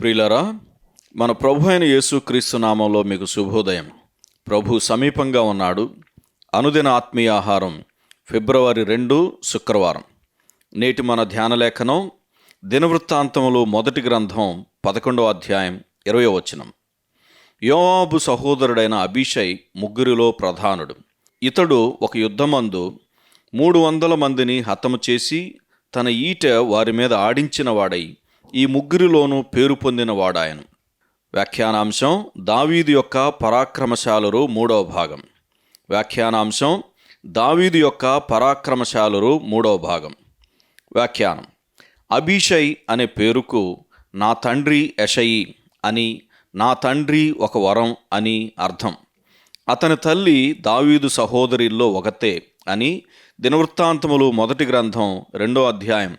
ప్రియులరా మన ప్రభు అయిన యేసుక్రీస్తు నామంలో మీకు శుభోదయం. ప్రభు సమీపంగా ఉన్నాడు. అనుదిన ఆత్మీయ ఆహారం ఫిబ్రవరి రెండు శుక్రవారం. నేటి మన ధ్యాన లేఖనం దినవృత్తాంతములు మొదటి గ్రంథం పదకొండవ అధ్యాయం ఇరవై వచనం. యోవాబు సహోదరుడైన అభిషయ్ ముగ్గురిలో ప్రధానుడు. ఇతడు ఒక యుద్ధమందు మూడు వందల మందిని హతము చేసి తన ఈట వారి మీద ఆడించిన వాడై ఈ ముగ్గురిలోనూ పేరు పొందిన వాడాయను. వ్యాఖ్యానాంశం దావీదు యొక్క పరాక్రమశాలురు మూడవ భాగం. వ్యాఖ్యానాంశం దావీదు యొక్క పరాక్రమశాలురు మూడవ భాగం. వ్యాఖ్యానం. అభిషై అనే పేరుకు నా తండ్రి యషయి అని నా తండ్రి ఒక వరం అని అర్థం. అతని తల్లి దావీదు సహోదరిల్లో ఒకతే అని దినవృత్తాంతములు మొదటి గ్రంథం రెండో అధ్యాయం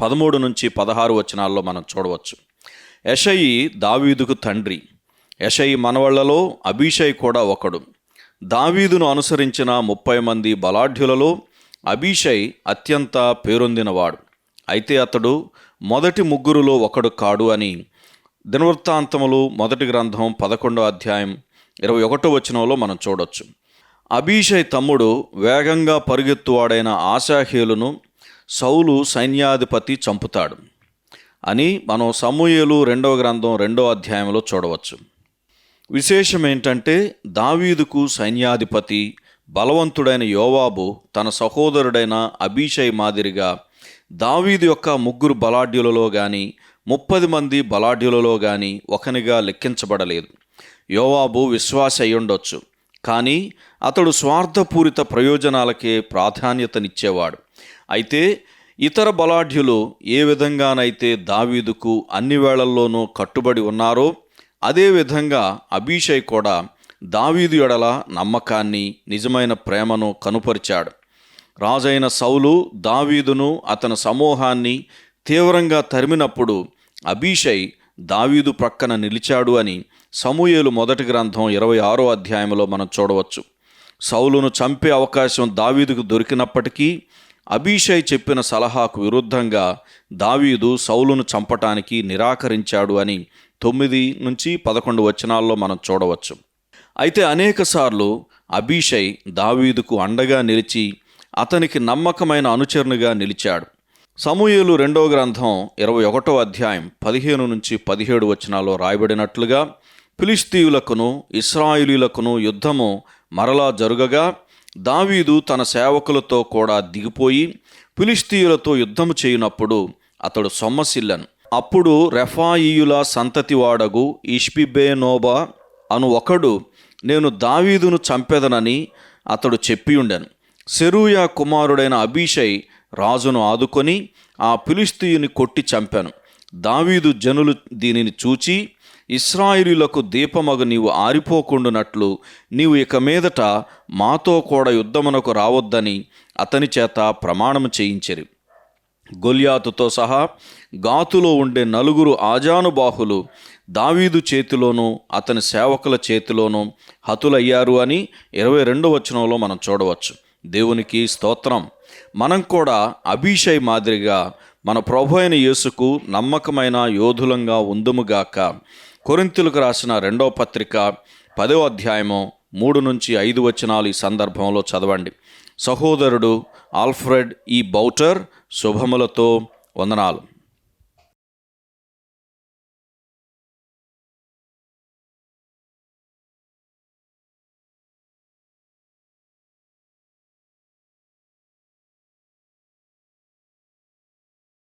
పదమూడు నుంచి పదహారు వచనాల్లో మనం చూడవచ్చు. యషయి దావీదుకు తండ్రి. యషయి మనవళ్ళలో అభిషయ్ కూడా ఒకడు. దావీదును అనుసరించిన ముప్పై మంది బలాఢ్యులలో అభిషయ్ అత్యంత పేరొందినవాడు. అయితే అతడు మొదటి ముగ్గురులో ఒకడు కాడు అని దినవృత్తాంతములు మొదటి గ్రంథం పదకొండో అధ్యాయం ఇరవై ఒకటో వచనంలో మనం చూడొచ్చు. అభిషయ్ తమ్ముడు వేగంగా పరుగెత్తువాడైన ఆశాహేలును సౌలు సైన్యాధిపతి చంపుతాడు అని మనం సమూయేలు రెండవ గ్రంథం రెండో అధ్యాయంలో చూడవచ్చు. విశేషం ఏంటంటే దావీదుకు సైన్యాధిపతి బలవంతుడైన యోవాబు తన సహోదరుడైన అభిషయ్ మాదిరిగా దావీదు యొక్క ముగ్గురు బలాఢ్యులలో కానీ ముప్పది మంది బలాఢ్యులలో కానీ ఒకనిగా లెక్కించబడలేదు. యోవాబు విశ్వాస అయ్యుండొచ్చు కానీ అతడు స్వార్థపూరిత ప్రయోజనాలకే ప్రాధాన్యతనిచ్చేవాడు. అయితే ఇతర బలాఢ్యులు ఏ విధంగానైతే దావీదుకు అన్ని వేళల్లోనూ కట్టుబడి ఉన్నారో అదేవిధంగా అభిషయ్ కూడా దావీదు ఎడల నమ్మకాన్ని నిజమైన ప్రేమను కనుపరిచాడు. రాజైన సౌలు దావీదును అతని సమూహాన్ని తీవ్రంగా తరిమినప్పుడు అభిషై దావీదు ప్రక్కన నిలిచాడు అని సమూయేలు మొదటి గ్రంథం ఇరవై ఆరో అధ్యాయంలో మనం చూడవచ్చు. సౌలును చంపే అవకాశం దావీదుకు దొరికినప్పటికీ అభిషై చెప్పిన సలహాకు విరుద్ధంగా దావీదు సౌలును చంపటానికి నిరాకరించాడు అని తొమ్మిది నుంచి పదకొండు వచనాల్లో మనం చూడవచ్చు. అయితే అనేకసార్లు అభిషై దావీదుకు అండగా నిలిచి అతనికి నమ్మకమైన అనుచరునిగా నిలిచాడు. సమూహలు రెండో గ్రంథం ఇరవై ఒకటో అధ్యాయం పదిహేను నుంచి పదిహేడు వచనాల్లో రాయబడినట్లుగా ఫిలిస్తీయులకును ఇస్రాయిలీలకును యుద్ధము మరలా జరుగగా దావీదు తన సేవకులతో కూడా దిగిపోయి ఫిలిస్తీయులతో యుద్ధము చేయనప్పుడు అతడు సొమ్మసిల్లను. అప్పుడు రెఫాయియుల సంతతి వాడగు అను ఒకడు నేను దావీదును చంపెదనని అతడు చెప్పియుండెను. సెరూయా కుమారుడైన అభిషై రాజును ఆదుకొని ఆ ఫిలిస్తీయుని కొట్టి చంపాను. దావీదు జనులు దీనిని చూచి ఇస్రాయిలీలకు దీపమగు నీవు ఆరిపోకుండునట్లు నీవు ఇక మీదట మాతో కూడా యుద్ధమునకు రావద్దని అతని చేత ప్రమాణం చేయించరు. గొల్యాతుతో సహా గాతులో ఉండే నలుగురు ఆజానుబాహులు దావీదు చేతిలోనూ అతని సేవకుల చేతిలోనూ హతులయ్యారు అని ఇరవై రెండో వచనంలో మనం చూడవచ్చు. దేవునికి స్తోత్రం. మనం కూడా అభిషయ్ మాదిరిగా మన ప్రభు అయిన యేసుకు నమ్మకమైన యోధులంగా ఉందుముగాక కొరింతులకు రాసిన రెండవ పత్రిక పదో అధ్యాయము మూడు నుంచి ఐదు వచనాలు ఈ సందర్భంలో చదవండి. సహోదరుడు ఆల్ఫ్రెడ్ ఈ బౌటర్ శుభములతో వందనాలు.